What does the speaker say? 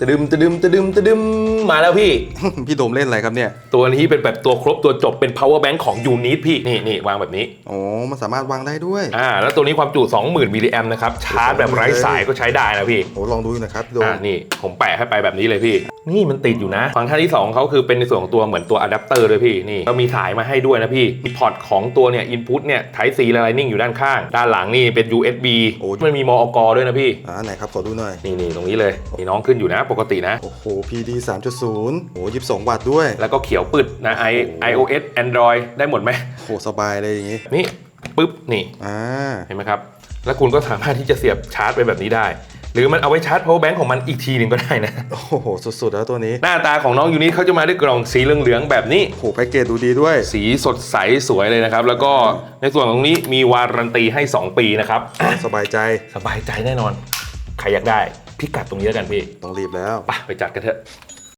ตะดึมตะดึมตะดึมตะดึมมาแล้วพี่ พี่โดมเล่นอะไรครับเนี่ย ตัวนี้เป็นแบบตัวครบตัวจบเป็น power bank ของยูนิตพี่ นี่นี่วางแบบนี้ โอ้มันสามารถวางได้ด้วย อ่า แล้วตัวนี้ความจุ 20,000 มิลลิแอมนะครับ ชาร์จแบบไร้สายก็ใช้ได้นะพี่ โอ้ลองดูหนะครับพี่โดม อ่า นี่ ผมแปะให้ไปแบบนี้เลยพี่ นี่มันติดอยู่นะ ฟังก์ชันที่ 2เขาคือเป็นในส่วนของตัวเหมือนตัวอะแดปเตอร์เลยพี่ นี่ก็มีสายมาให้ด้วยนะพี่มีพอร์ตของตัวเนี่ย input เนี่ย Type C และ Lightning อยู่ด้านข้าง ด้านหลังนี่เป็น USB โอ้มันมีมอกด้วยนะพี่ อ่าไหนครับขอดูหน่อย นี่นี่ตรงนี้เลยมีน้องขึ้นอยู่นะปกตินะ โอ้โห PD 3.0 โอ้ยี่สิบสองวัตต์ด้วย แล้วก็เขียวปึดนะ i iOS Android ได้หมดไหมโอ้โห สบายเลยอย่างงี้ นี่ปึ๊บ นี่ อ่า เห็นไหมครับ แล้วคุณก็สามารถที่จะเสียบชาร์จไปแบบนี้ได้ หรือมันเอาไว้ชาร์จ power bank ของมันอีกทีหนึ่งก็ได้นะ โอ้โห สุดๆ แล้วตัวนี้ หน้าตาของน้องยูนิตเขาจะมาด้วยกล่องสีเหลืองๆแบบนี้ โอ้โหแพ็กเกจดูดีด้วย สีสดใสสวยเลยนะครับ แล้วก็ในส่วนของนี้มีวารันตีให้ 2 ปีนะครับ สบายใจ สบายใจแน่นอน ใครอยากได้ พิกัดตรงนี้แล้วกันพี่ ต้องรีบแล้ว ไปไปจัดกันเถอะ